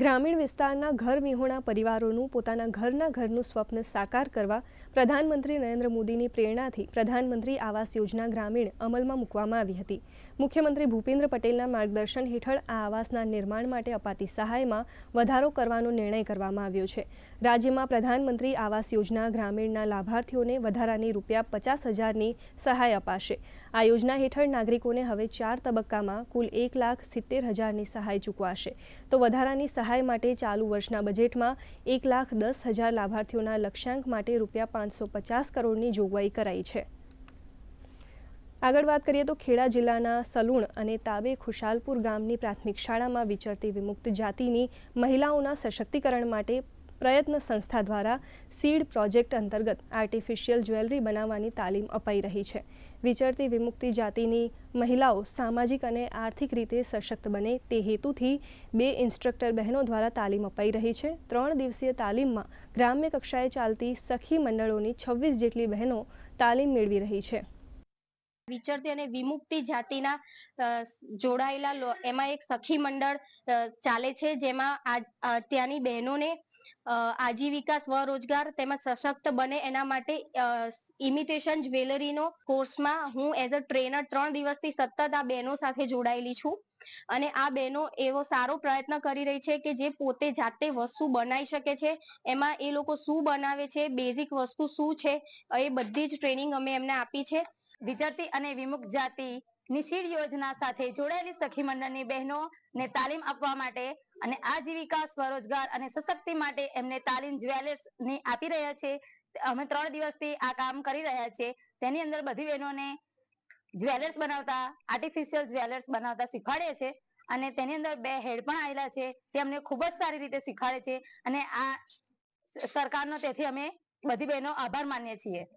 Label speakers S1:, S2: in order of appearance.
S1: ગ્રામીણ વિસ્તારના ઘર વિહોણા પરિવારોનું પોતાના ઘરના ઘરનું સ્વપ્ન સાકાર કરવા પ્રધાનમંત્રી નરેન્દ્ર મોદીની પ્રેરણાથી પ્રધાનમંત્રી આવાસ યોજના ગ્રામીણ અમલમાં મૂકવામાં આવી હતી. મુખ્યમંત્રી ભૂપેન્દ્ર પટેલના માર્ગદર્શન હેઠળ આ આવાસના નિર્માણ માટે અપાતી સહાયમાં વધારો કરવાનો નિર્ણય કરવામાં આવ્યો છે. રાજ્યમાં પ્રધાનમંત્રી આવાસ યોજના ગ્રામીણના લાભાર્થીઓને વધારાની રૂપિયા પચાસ હજારની સહાય અપાશે. આ યોજના હેઠળ નાગરિકોને હવે ચાર તબક્કામાં કુલ એક લાખ સિત્તેર હજારની સહાય ચૂકવાશે. તો વધારાની સહાય માટે ચાલુ વર્ષના બજેટમાં એક લાખ દસ હજાર લાભાર્થીઓના લક્ષ્યાંક માટે રૂપિયા પાંચસો પચાસ કરોડની જોગવાઈ કરાઈ છે. આગળ વાત કરીએ તો ખેડા જિલ્લાના સલુણ અને તાબે ખુશાલપુર ગામની પ્રાથમિક શાળામાં વિચરતી વિમુક્ત જાતિની મહિલાઓના સશક્તિકરણ માટે પ્રયત્ન સંસ્થા દ્વારા સીડ પ્રોજેક્ટ અંતર્ગત આર્ટિફિશિયલ જ્વેલરી બનાવવાની તાલીમ અપાઈ રહી છે. વિચરતી વિમુક્તિ જાતિની મહિલાઓ સામાજિક અને આર્થિક રીતે સશક્ત બને તે હેતુથી બે ઇન્સ્ટ્રક્ટર બહેનો દ્વારા તાલીમ અપાઈ રહી છે. ત્રણ દિવસીય તાલીમમાં ગ્રામ્ય કક્ષાએ ચાલતી સખી મંડળોની છવ્વીસ જેટલી બહેનો તાલીમ મેળવી રહી છે.
S2: વિચરતી અને વિમુક્તિ જાતિના જોડાયેલા એમાં એક સખી મંડળ ચાલે છે, જેમાં આ ત્યાંની બહેનોને આજીવિકા સ્વરોજગાર તેમજ સશક્ત બને એના માટે ઇમિટેશન જ્વેલરીનો કોર્સમાં હું એઝ અ ટ્રેનર ત્રણ દિવસથી સતત આ બહેનો સાથે જોડાયેલી છું. અને આ બહેનો એવો સારો પ્રયત્ન કરી રહી છે કે જે પોતે જાતે વસ્તુ બનાવી શકે છે. એમાં એ લોકો શું બનાવે છે બેઝિક વસ્તુ શું છે, એ બધી જ ટ્રેનિંગ અમે એમને આપી છે. વિચરતી અને વિમુક્ત જાતિ નિશીળ યોજના સાથે જોડાયેલી સખી મંડળની બહેનોને તાલીમ આપવા માટે અને આજીવિકા, સ્વરોજગાર અને સશક્તિ માટે એમને તાલીમ જ્વેલર્સની આપી રહ્યા છે. અમે ત્રણ દિવસથી આ કામ કરી રહ્યા છે તેની અંદર બધી બહેનોને જ્વેલર્સ બનાવતા આર્ટિફિશિયલ જ્વેલર્સ બનાવતા શીખવાડે છે અને તેની અંદર બે હેડ પણ આવેલા છે. તે અમને ખૂબ જ સારી રીતે શીખવાડે છે અને આ સરકારનો તેથી અમે બધી બહેનો આભાર માનીએ છીએ.